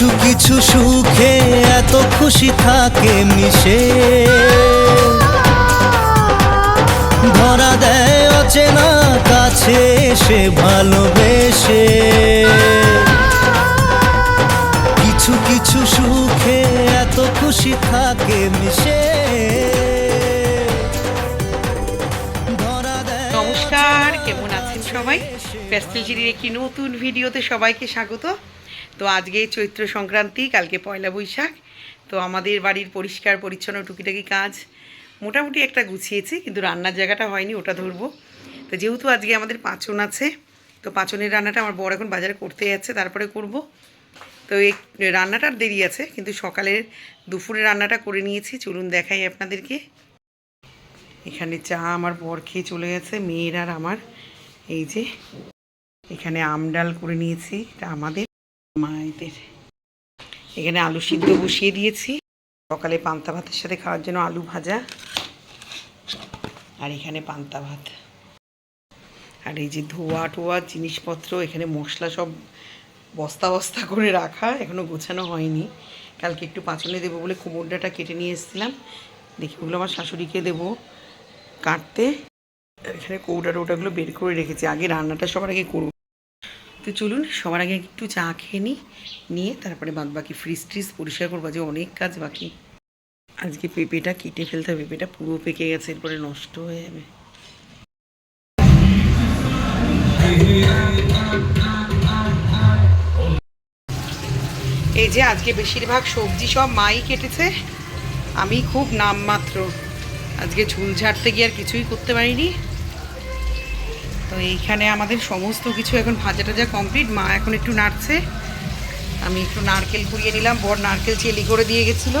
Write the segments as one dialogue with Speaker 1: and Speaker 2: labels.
Speaker 1: কিছু কিছু সুখে এত খুশি থাকে মিশে ধরা দেয় অচেনা কাছে সে ভালোবেসে কিছু কিছু সুখে এত খুশি থাকে মিশে
Speaker 2: নমস্কার কেমন আছেন সবাই একটি নতুন ভিডিওতে সবাইকে স্বাগত তো আজকে চৈত্র সংক্রান্তি কালকে পয়লা বৈশাখ তো আমাদের বাড়ির পরিষ্কার পরিচ্ছন্ন টুকিটাকি কাজ মোটামুটি একটা গুছিয়েছি কিন্তু রান্নার জায়গাটা হয়নি ওটা ধরবো তো যেহেতু আজকে আমাদের পাঁচন আছে তো পাঁচনের রান্নাটা আমার বড় এখন বাজারে করতে যাচ্ছে তারপরে করব তো এই রান্নাটার দেরি আছে কিন্তু সকালের দুপুরে রান্নাটা করে নিয়েছি চলুন দেখাই আপনাদেরকে এখানে চা আমার বর খেয়ে চলে গেছে মেয়ের আর আমার এই যে এখানে আমডাল করে নিয়েছি এটা আমাদের মায়েদের এখানে আলু সিদ্ধ বসিয়ে দিয়েছি সকালে পান্তা ভাতের সাথে খাওয়ার জন্য আলু ভাজা আর এখানে পান্তা ভাত আর এই যে ধোয়া টোয়া জিনিসপত্র এখানে মশলা সব বস্তা বস্তা করে রাখা এখনও গোছানো হয়নি কালকে একটু পাঁচনে দেবো বলে কোমর কেটে নিয়ে এসেছিলাম দেখি ওগুলো আমার শাশুড়িকে দেবো কাটতে এখানে কৌটা টোটাগুলো বের করে রেখেছি আগে রান্নাটা সবার আগে করবো তো চলুন সবার আগে একটু চা খেয়ে নিই নিয়ে তারপরে বাদ বাকি ফ্রিজ ট্রিজ পরিষ্কার করবো যে অনেক কাজ বাকি আজকে পেঁপেটা কেটে ফেলতে হবে পেঁপেটা পুরো পেকে গেছে এরপরে নষ্ট হয়ে যাবে এই যে আজকে বেশিরভাগ সবজি সব মাই কেটেছে আমি খুব নামমাত্র আজকে ঝুল ঝাড়তে গিয়ে আর কিছুই করতে পারিনি তো এইখানে আমাদের সমস্ত কিছু এখন ভাজা টাজা কমপ্লিট মা এখন একটু নাড়ছে আমি একটু নারকেল কুড়িয়ে নিলাম বর নারকেল চেলি করে দিয়ে গেছিলো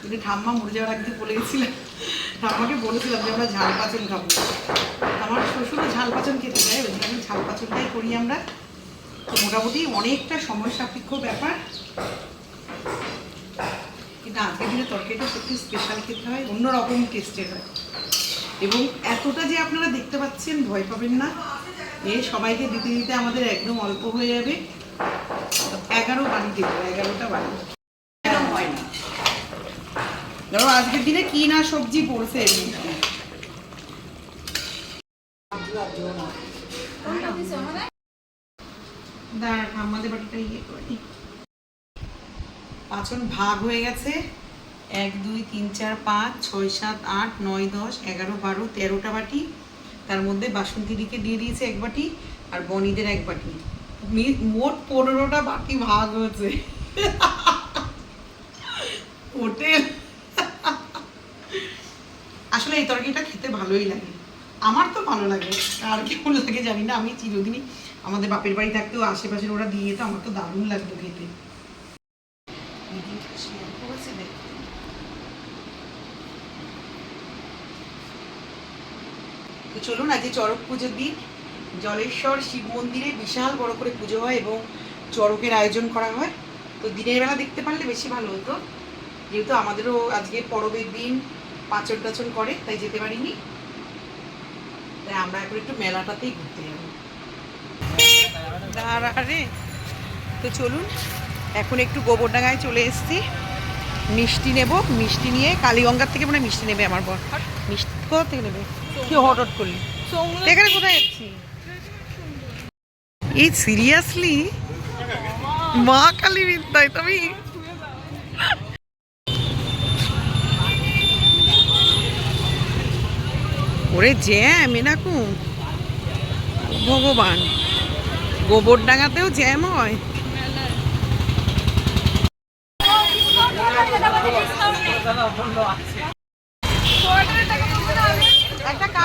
Speaker 2: কিন্তু ঠাম্মা মরে যাওয়ার একদিন বলে গেছিলাম ঠাম্মাকে বলেছিলাম যে আমরা ঝাল পাচন খাবো আমার শ্বশুরও ঝাল পাচন খেতে চাই ওই জন্য ঝাল পাচনটাই করি আমরা তো মোটামুটি অনেকটা সময় সাপেক্ষ ব্যাপার কিন্তু আজকে দিনে তরকারিটা সত্যি স্পেশাল খেতে হয় অন্যরকম টেস্টের হয় এবং এতটা যে আপনারা দেখতে পাচ্ছেন ভয় পাবেন না এ সবাইকে দিতে দিতে আমাদের একদম অল্প হয়ে যাবে এগারো বাড়ি দেবো এগারোটা বাড়ি ধরো আজকের দিনে কি না সবজি পড়ছে ইয়ে পাঁচন ভাগ হয়ে গেছে এক দুই তিন চার পাঁচ ছয় সাত আট নয় দশ এগারো বারো তেরোটা বাটি তার মধ্যে বাসন্তীদিকে দিয়ে দিয়েছে এক বাটি আর বনিদের এক বাটি মোট পনেরোটা বাটি ভাগ হয়েছে হোটেল আসলে এই তরকারিটা খেতে ভালোই লাগে আমার তো ভালো লাগে আর কেমন লাগে জানি না আমি চিরদিনই আমাদের বাপের বাড়ি থাকতেও আশেপাশের ওরা দিয়ে তো আমার তো দারুণ লাগতো খেতে চলুন আজকে চরক পুজোর দিন জলেশ্বর শিব মন্দিরে বিশাল বড় করে পুজো হয় এবং চরকের আয়োজন করা হয় তো দিনের বেলা দেখতে পারলে বেশি ভালো হতো যেহেতু আমাদেরও আজকে পরবের দিন পাচন টাচন করে তাই যেতে পারিনি তাই আমরা এখন একটু মেলাটাতেই ঘুরতে যাবো আরে তো চলুন এখন একটু গোবরডাঙ্গায় চলে এসছি মিষ্টি নেব মিষ্টি নিয়ে কালীগঙ্গার থেকে মনে মিষ্টি নেবে আমার বর মিষ্টি কোথা থেকে নেবে কি হট করলি এখানে কোথায় যাচ্ছি এই সিরিয়াসলি মা কালী বিদ্যায় তুমি ওরে জ্যাম কু ভগবান গোবর ডাঙাতেও জ্যাম হয় একটা টাকা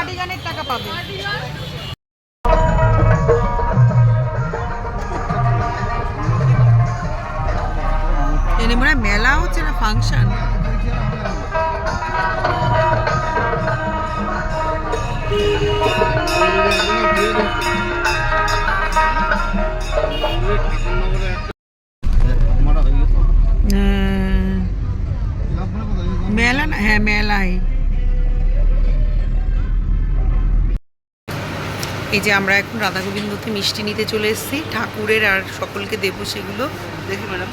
Speaker 2: এনে মনে মেলা হচ্ছে না ফাংশন মেলায় এই যে আমরা এখন রাধা গোবিন্দকে মিষ্টি নিতে চলে এসেছি ঠাকুরের আর সকলকে দেব সেগুলো ম্যাডাম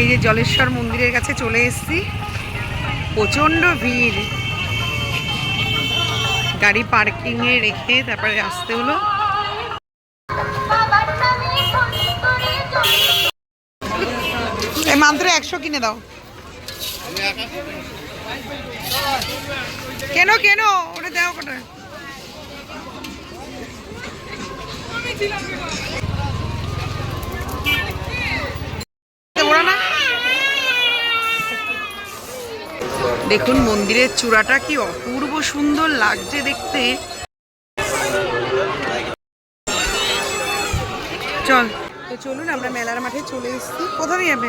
Speaker 2: এই যে জলেশ্বর মন্দিরের কাছে চলে এসেছি প্রচণ্ড ভিড় গাড়ি পার্কিংয়ে রেখে তারপরে আসতে হলো এই একশো কিনে দাও কেন কেন ওটা দেওয়া কটা ওরা না দেখুন মন্দিরের চূড়াটা কি অপূর্ব সুন্দর লাগছে দেখতে চল তো চলুন আমরা মেলার মাঠে চলে এসেছি কোথায় যাবে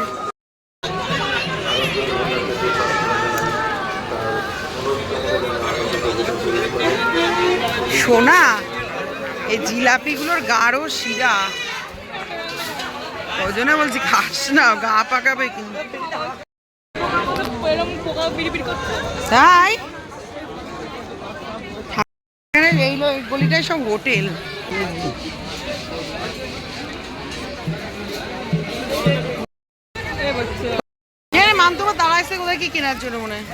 Speaker 2: সোনা এই জিলাপিগুলোর গাঢ় শিরা ওই জন্য বলছি খাস না গা পাকাবে কিন্তু তাই এই গলিটাই সব হোটেল হ্যাঁ, মান্তবা দাঁড়াইছে কোথায় কি কেনার জন্য মনে হয়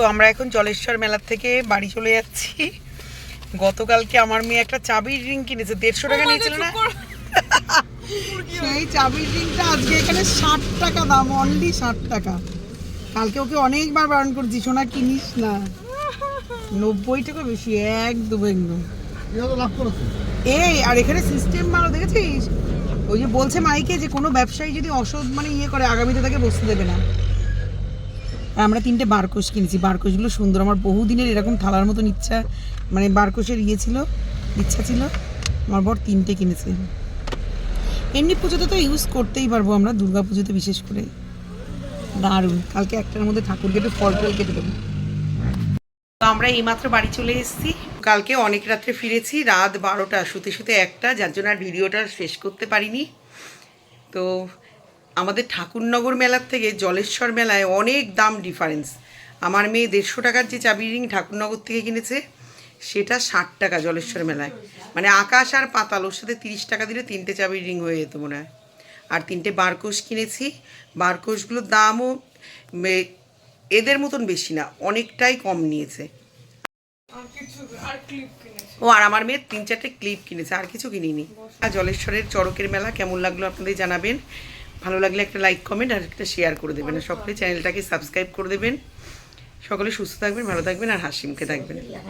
Speaker 2: তো আমরা এখন জলেশ্বর মেলার থেকে বাড়ি চলে যাচ্ছি গতকালকে আমার মেয়ে একটা চাবির রিং কিনেছে দেড়শো টাকা নিয়েছিল না সেই চাবির রিংটা আজকে এখানে ষাট টাকা দাম অনলি ষাট টাকা কালকে ওকে অনেকবার বারণ করছি সোনা কিনিস না নব্বই টাকা বেশি এক একদম এই আর এখানে সিস্টেম ভালো দেখেছিস ওই যে বলছে মাইকে যে কোনো ব্যবসায়ী যদি অসৎ মানে ইয়ে করে আগামীতে তাকে বসতে দেবে না আমরা তিনটে বারকোষ কিনেছি বারকোষগুলো সুন্দর আমার বহুদিনের এরকম থালার মতন ইচ্ছা মানে বারকোষের ইয়ে ছিল ইচ্ছা ছিল আমার বর তিনটে কিনেছে এমনি পুজোতে তো ইউজ করতেই পারবো আমরা দুর্গা পুজোতে বিশেষ করে দারুণ কালকে একটার মধ্যে ঠাকুরকে কেটে ফল ফল কেটে দেবো আমরা এইমাত্র বাড়ি চলে এসেছি কালকে অনেক রাত্রে ফিরেছি রাত বারোটা শুতে শুতে একটা যার জন্য আর ভিডিওটা শেষ করতে পারিনি তো আমাদের ঠাকুরনগর মেলার থেকে জলেশ্বর মেলায় অনেক দাম ডিফারেন্স আমার মেয়ে দেড়শো টাকার যে চাবি রিং ঠাকুরনগর থেকে কিনেছে সেটা ষাট টাকা জলেশ্বর মেলায় মানে আকাশ আর পাতাল ওর সাথে তিরিশ টাকা দিলে তিনটে চাবি রিং হয়ে যেত মনে হয় আর তিনটে বারকোষ কিনেছি বারকোষগুলোর দামও এদের মতন বেশি না অনেকটাই কম নিয়েছে ও আর আমার মেয়ের তিন চারটে ক্লিপ কিনেছে আর কিছু কিনিনি আর জলেশ্বরের চড়কের মেলা কেমন লাগলো আপনাদের জানাবেন ভালো লাগলে একটা লাইক কমেন্ট আর একটা শেয়ার করে দেবেন আর সকলে চ্যানেলটাকে সাবস্ক্রাইব করে দেবেন সকলে সুস্থ থাকবেন ভালো থাকবেন আর হাসিমকে থাকবেন